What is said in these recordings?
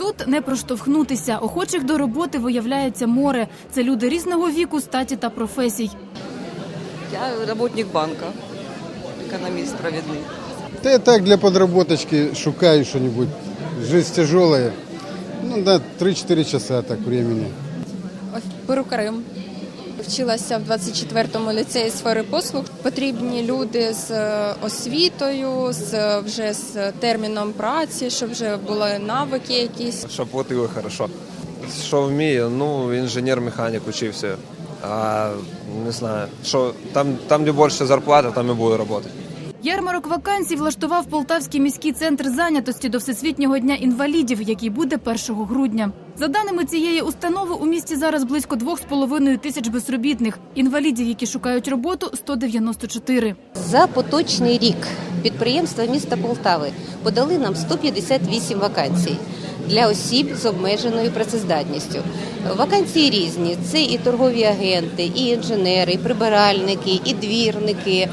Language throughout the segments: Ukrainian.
Тут не проштовхнутися. Охочих до роботи виявляється море. Це люди різного віку, статі та професій. Я роботник банка, економіст провідний. Та я так для подработочки шукаю что-нибудь. Жизнь тяжелая. Ну на 3-4 часа так времени. перукарем. Вчилася в 24-му ліцеї сфери послуг. Потрібні люди з е, освітою, з е, вже з терміном праці, щоб вже були навики якісь. Щоб платили хорошо. Що вмію, ну, інженер-механік учився. А не знаю, що там, там де більше зарплата, там і буду працювати. Ярмарок вакансій влаштував Полтавський міський центр зайнятості до Всесвітнього дня інвалідів, який буде 1 грудня. За даними цієї установи, у місті зараз близько 2,5 тисяч безробітних. Інвалідів, які шукають роботу, 194. За поточний рік підприємства міста Полтави подали нам 158 вакансій для осіб з обмеженою працездатністю. Вакансії різні: це і торгові агенти, і інженери, і прибиральники, і двірники,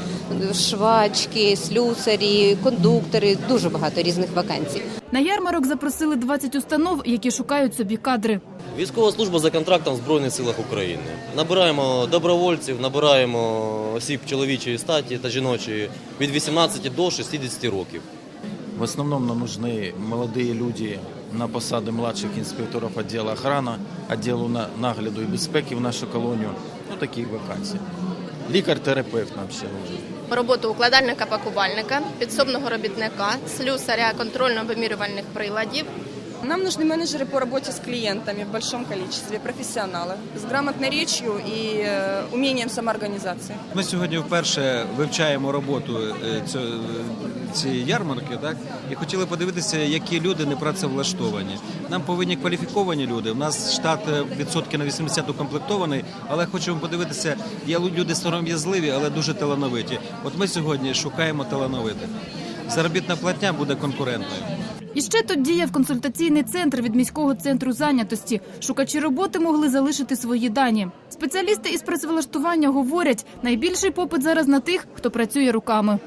швачки, слюсарі, кондуктори. Дуже багато різних вакансій. На ярмарок запросили 20 установ, які шукають собі кадри. Військова служба за контрактом в Збройних силах України. Набираємо добровольців, набираємо осіб чоловічої статі та жіночої від 18 до 60 років. В основном нам нужны молодые люди на посади младших інспекторів відділу охрани, відділу нагляду і безпеки в нашу колонію. Ну, такі вакансії. Лікар-терапевт нам ще нужен. роботу укладальника-пакувальника, підсобного робітника, слюсаря контрольно-вимірювальних приладів, Нам нужны менеджеры по работе с клиентами в большом количестве, профессионалы, с грамотной речью и э, умением самоорганизации. Ми сьогодні вперше вивчаємо роботу е, цьо- цієї ярмарки, так і хотіли подивитися, які люди не працевлаштовані. Нам повинні кваліфіковані люди. У нас штат е, відсотки на 80 укомплектований, але хочемо подивитися, є люди сором'язливі, але дуже талановиті. От ми сьогодні шукаємо талановитих. Заробітна платня буде конкурентною. І ще тут діяв консультаційний центр від міського центру зайнятості. Шукачі роботи могли залишити свої дані. Спеціалісти із працевлаштування говорять, найбільший попит зараз на тих, хто працює руками.